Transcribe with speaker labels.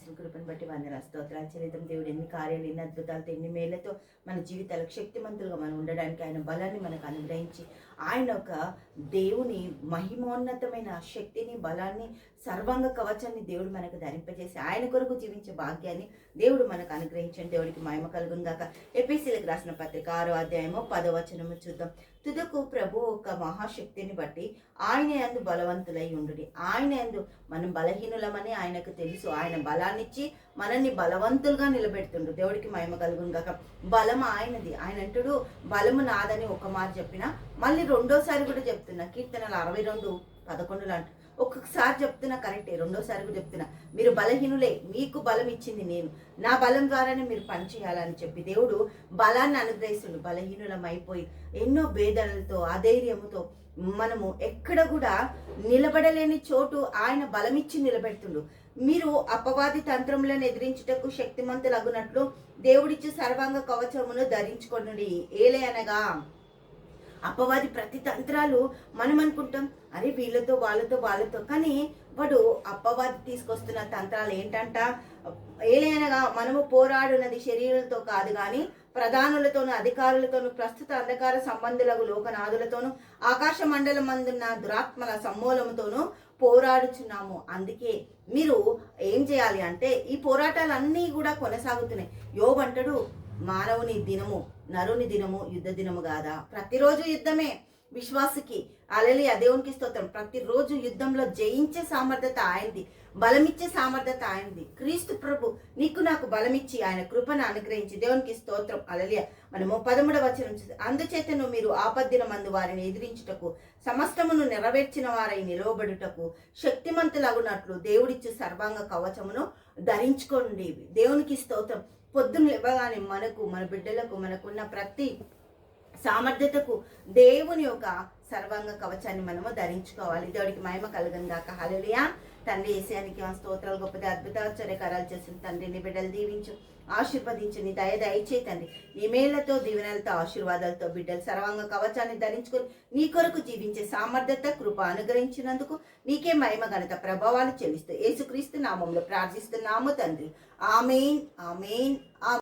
Speaker 1: చేసిన కృపను బట్టి వందన స్తోత్రాలు దేవుడు ఎన్ని కార్యాలు ఎన్ని అద్భుతాలతో ఎన్ని మేళ్ళతో మన జీవితాలకు శక్తిమంతులుగా మనం ఉండడానికి ఆయన బలాన్ని మనకు అనుగ్రహించి ఆయన ఒక దేవుని మహిమోన్నతమైన శక్తిని బలాన్ని సర్వాంగ కవచాన్ని దేవుడు మనకు ధరింపజేసి ఆయన కొరకు జీవించే భాగ్యాన్ని దేవుడు మనకు అనుగ్రహించండి. దేవుడికి మహిమ కలుగుందాక ఎపిసిలకు రాసిన పత్రిక ఆరో అధ్యాయము పదవచనము చూద్దాం. తుదకు ప్రభు ఒక మహాశక్తిని బట్టి ఆయన ఎందు బలవంతులై ఉండు ఆయన ఎందు మనం బలహీనులమని ఆయనకు తెలుసు. ఆయన బలా బలాన్నిచ్చి మనల్ని బలవంతులుగా నిలబెడుతుండు దేవుడికి మహిమ కలుగును కాక బలం ఆయనది. ఆయన అంటుడు బలము నాదని ఒక మాట చెప్పిన మళ్ళీ రెండోసారి కూడా చెప్తున్నా. కీర్తనలు అరవై రెండు పదకొండు లాంటి ఒక్కొక్కసారి చెప్తున్నా కరెక్టే రెండోసారి కూడా చెప్తున్నా. మీరు బలహీనులే మీకు బలం ఇచ్చింది నేను. నా బలం ద్వారానే మీరు పని చేయాలని చెప్పి దేవుడు బలాన్ని అనుగ్రహిస్తుండు. బలహీనులం అయిపోయి ఎన్నో భేదనలతో అధైర్యముతో మనము ఎక్కడ కూడా నిలబడలేని చోటు ఆయన బలమిచ్చి నిలబెడుతుండు. మీరు అపవాది తంత్రములను ఎదిరించుటకు శక్తిమంతులగునట్లు దేవుడిచ్చి సర్వాంగ కవచమును ధరించుకొనుడి. ఏలే అనగా అపవాది ప్రతి తంత్రాలు మనం అనుకుంటాం అరే వీళ్ళతో వాళ్ళతో వాళ్ళతో. కానీ వాడు అపవాది తీసుకొస్తున్న తంత్రాలు ఏంటంట? ఏలైనగా మనము పోరాడునది శరీరాలతో కాదు కానీ ప్రధానులతోనూ అధికారులతోనూ ప్రస్తుత అంధకార సంబంధులకు లోకనాథులతోనూ ఆకాశ మండలం మందున్న దురాత్మల సమ్మూలముతోనూ పోరాడుచున్నాము. అందుకే మీరు ఏం చేయాలి అంటే ఈ పోరాటాలన్నీ కూడా కొనసాగుతున్నాయి. యోబంటడు మానవుని దినము నరుని దినము యుద్ధ దినము కాదా? ప్రతిరోజు యుద్ధమే. విశ్వాసకి అలలియ దేవునికి స్తోత్రం. ప్రతిరోజు యుద్ధంలో జయించే సామర్థ్యత ఆయనది బలమిచ్చే సామర్థ్యత ఆయనది. క్రీస్తు ప్రభు నీకు నాకు బలమిచ్చి ఆయన కృపను అనుగ్రహించి దేవునికి స్తోత్రం. అలలియ. మనము పదమూడవ వచనం అందుచేతను మీరు ఆపద్దిన మందు వారిని ఎదిరించుటకు సమస్తమును నెరవేర్చిన వారై నిలవబడుటకు శక్తిమంతులగునట్లు దేవుడిచ్చు సర్వాంగ కవచమును ధరించుకోండి దేవునికి స్తోత్రం. పొద్దున్న లేవగానే మనకు మన బిడ్డలకు మనకున్న ప్రతి సామర్థ్యతకు దేవుని యొక్క సర్వాంగ కవచాన్ని మనము ధరించుకోవాలి. దేవుడికి మహిమ కలగం గాక. హల్లెలూయా. తండ్రి ఏసానికి ఆ స్తోత్రాలు గొప్పది అద్భుతాశ్చర్యకారాలు చేసిన తండ్రిని బిడ్డలు దీవించు ఆశీర్వదించు నీ దయ దయచేయి తండ్రి. నీ మేళ్ళతో దీవెనలతో ఆశీర్వాదాలతో బిడ్డలు సర్వాంగ కవచాన్ని ధరించుకొని నీ కొరకు జీవించే సామర్థ్యత కృప అనుగ్రహించినందుకు నీకే మహిమ ఘనత ప్రభావాలు చెల్లిస్తూ యేసుక్రీస్తు నామంలో ప్రార్థిస్తున్నాము తండ్రి. Amen amen amen